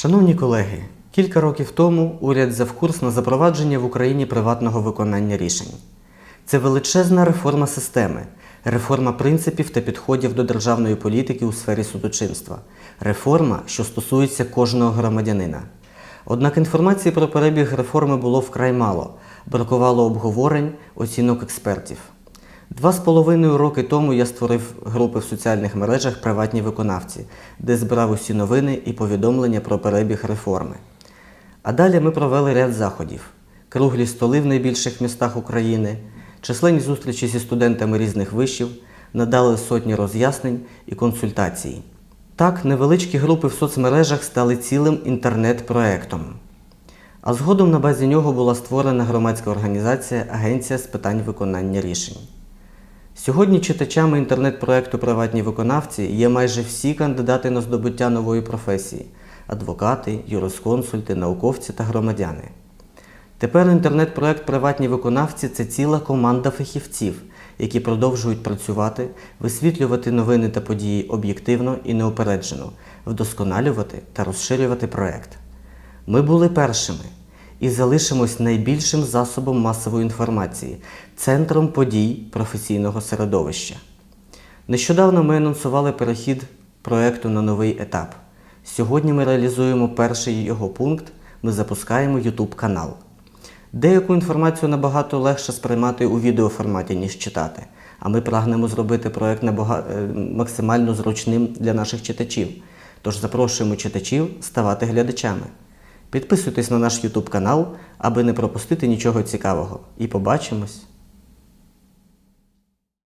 Шановні колеги, кілька років тому уряд взяв курс на запровадження в Україні приватного виконання рішень. Це величезна реформа системи, реформа принципів та підходів до державної політики у сфері судочинства, реформа, що стосується кожного громадянина. Однак інформації про перебіг реформи було вкрай мало, бракувало обговорень, оцінок експертів. Два з половиною роки тому я створив групи в соціальних мережах Приватні виконавці, де збирав усі новини і повідомлення про перебіг реформи. А далі ми провели ряд заходів: круглі столи в найбільших містах України, численні зустрічі зі студентами різних вишів, надали сотні роз'яснень і консультацій. Так, невеличкі групи в соцмережах стали цілим інтернет-проектом. А згодом на базі нього була створена громадська організація Агенція з питань виконання рішень. Сьогодні читачами інтернет-проекту Приватні виконавці є майже всі кандидати на здобуття нової професії адвокати, юрисконсульти, науковці та громадяни. Тепер інтернет-проект Приватні виконавці це ціла команда фахівців, які продовжують працювати, висвітлювати новини та події об'єктивно і неупереджено, вдосконалювати та розширювати проект. Ми були першими і залишимось найбільшим засобом масової інформації, центром подій професійного середовища. Нещодавно ми анонсували перехід проекту на новий етап. Сьогодні ми реалізуємо перший його пункт. Ми запускаємо YouTube канал. Деяку інформацію набагато легше сприймати у відеоформаті, ніж читати. А ми прагнемо зробити проект набага... е, максимально зручним для наших читачів. Тож запрошуємо читачів ставати глядачами. Підписуйтесь на наш YouTube канал, аби не пропустити нічого цікавого. І побачимось!